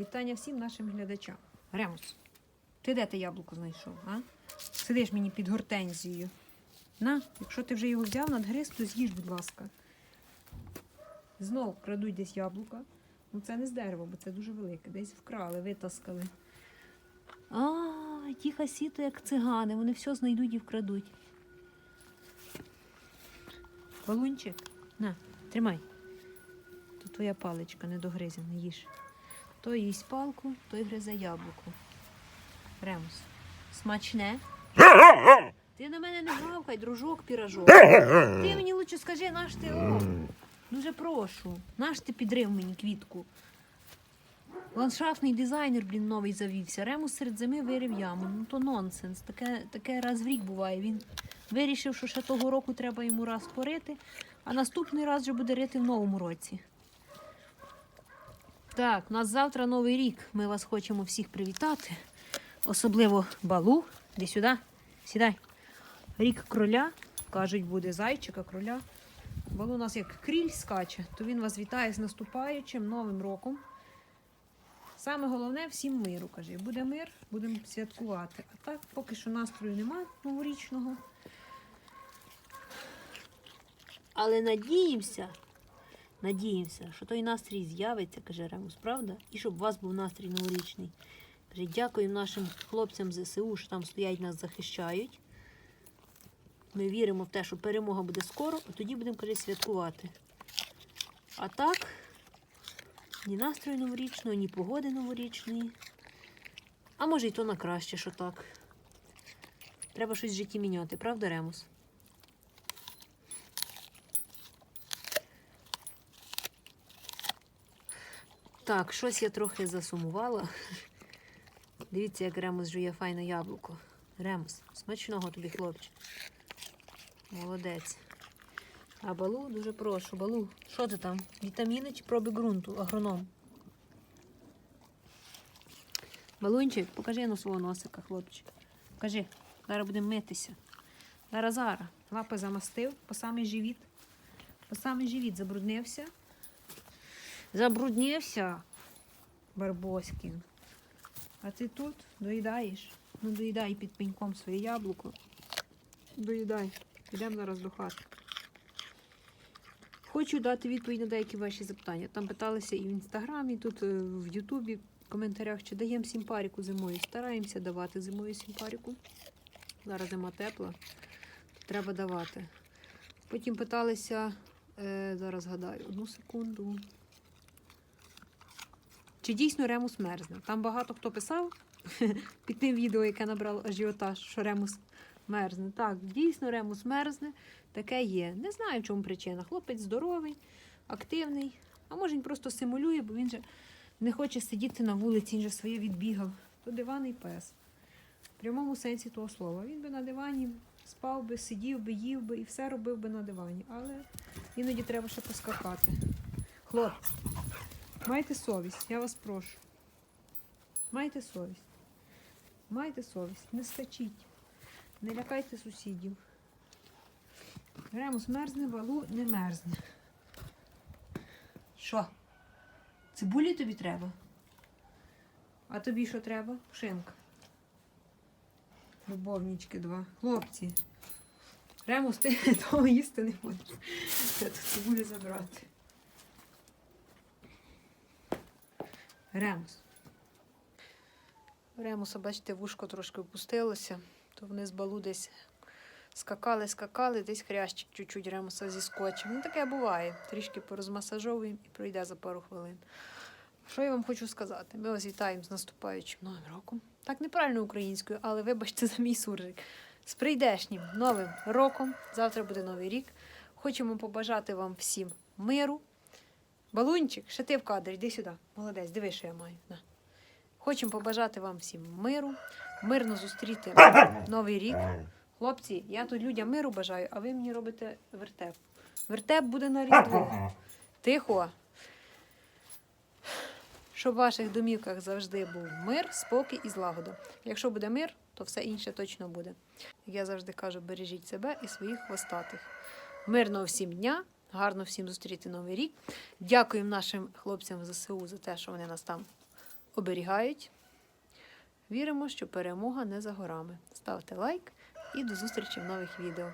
Вітання всім нашим глядачам. Ремус, ти де ти яблуко знайшов? а? Сидиш мені під гортензією. На, якщо ти вже його взяв надгриз, то з'їж, будь ласка. Знов крадуть десь яблука. Ну це не з дерева, бо це дуже велике. Десь вкрали, витаскали. А, ті хасіти, як цигани, вони все знайдуть і вкрадуть. Балунчик, на, тримай. То твоя паличка не догризена, їж. Той їсть палку, той гризе яблуко. Ремус. Смачне. Ти на мене не гавкай, дружок піражок. Ти мені лучше скажи, наш ти о. Дуже прошу. Наш ти підрив мені квітку. Ландшафтний дизайнер, блін, новий завівся. Ремус серед зими вирив яму. Ну то нонсенс. Таке, таке раз в рік буває. Він вирішив, що ще того року треба йому раз порити, а наступний раз вже буде рити в новому році. Так, у нас завтра новий рік. Ми вас хочемо всіх привітати. Особливо балу. Іди сюди, сідай. Рік кроля. Кажуть, буде зайчика, кроля. Балу у нас як кріль скаче, то він вас вітає з наступаючим новим роком. Саме головне всім миру, каже. Буде мир, будемо святкувати. А так, поки що настрою немає новорічного. Але надіємося, надіємося, що той настрій з'явиться, каже Ремус, правда? І щоб у вас був настрій новорічний. Каже, дякуємо нашим хлопцям ЗСУ, що там стоять, нас захищають. Ми віримо в те, що перемога буде скоро, а тоді будемо каже, святкувати. А так, ні настрою новорічного, ні погоди новорічної. А може й то на краще, що так. Треба щось в житті міняти, правда, Ремус? Так, щось я трохи засумувала. Дивіться, як Ремус жує файне яблуко. Ремус, смачного тобі, хлопче. Молодець. А балу дуже прошу. Балу, що ти там? Вітаміни чи проби ґрунту, агроном? Балунчик, покажи на свого носика, хлопчик. Покажи. Зараз будемо митися. Зараз зараз. Лапи замастив по самий живіт. По самий живіт забруднився. Забруднився. Барбоськін. А ти тут доїдаєш? Ну доїдай під пеньком своє яблуко. Доїдай. Йдемо зараз до хати. Хочу дати відповідь на деякі ваші запитання. Там питалися і в інстаграмі, тут е, в Ютубі, в коментарях, чи даємо сімпаріку зимою. Стараємося давати зимою сімпаріку. Зараз зима тепла, треба давати. Потім питалися, е, зараз згадаю, одну секунду. Чи дійсно Ремус мерзне? Там багато хто писав під тим відео, яке набрало ажіотаж, що Ремус мерзне. Так, дійсно Ремус мерзне, таке є. Не знаю, в чому причина. Хлопець здоровий, активний, а може він просто симулює, бо він же не хоче сидіти на вулиці, він же своє відбігав. То диваний пес. В прямому сенсі того слова. Він би на дивані спав би, сидів би, їв би і все робив би на дивані. Але іноді треба ще поскакати. Хлопці, майте совість, я вас прошу. Майте совість. Майте совість, не скачіть. Не лякайте сусідів. Ремус мерзне, валу не мерзне. Що? Цибулі тобі треба? А тобі що треба? Шинка. Любовнички два. Хлопці. Ремус, ти того їсти не будеш. Треба тут цибулі забрати. Ремус. Ремуса, бачите, вушко трошки опустилося, то вони з балу десь скакали, скакали, десь хрящик чуть-чуть ремуса зіскочив. Ну таке буває. Трішки порозмасажовуємо і пройде за пару хвилин. Що я вам хочу сказати? Ми вас вітаємо з наступаючим новим роком. Так неправильно українською, але вибачте за мій суржик. З прийдешнім новим роком. Завтра буде новий рік. Хочемо побажати вам всім миру. Балунчик, ще ти в кадрі, йди сюди. Молодець, диви, що я маю. На. Хочемо побажати вам всім миру, мирно зустріти новий рік. Хлопці, я тут людям миру бажаю, а ви мені робите вертеп. Вертеп буде на різдво. Тихо. Щоб в ваших домівках завжди був мир, спокій і злагода. Якщо буде мир, то все інше точно буде. Я завжди кажу, бережіть себе і своїх хвостатих. Мирного всім дня, гарно всім зустріти новий рік. Дякуємо нашим хлопцям в ЗСУ за те, що вони нас там оберігають. Віримо, що перемога не за горами. Ставте лайк і до зустрічі в нових відео.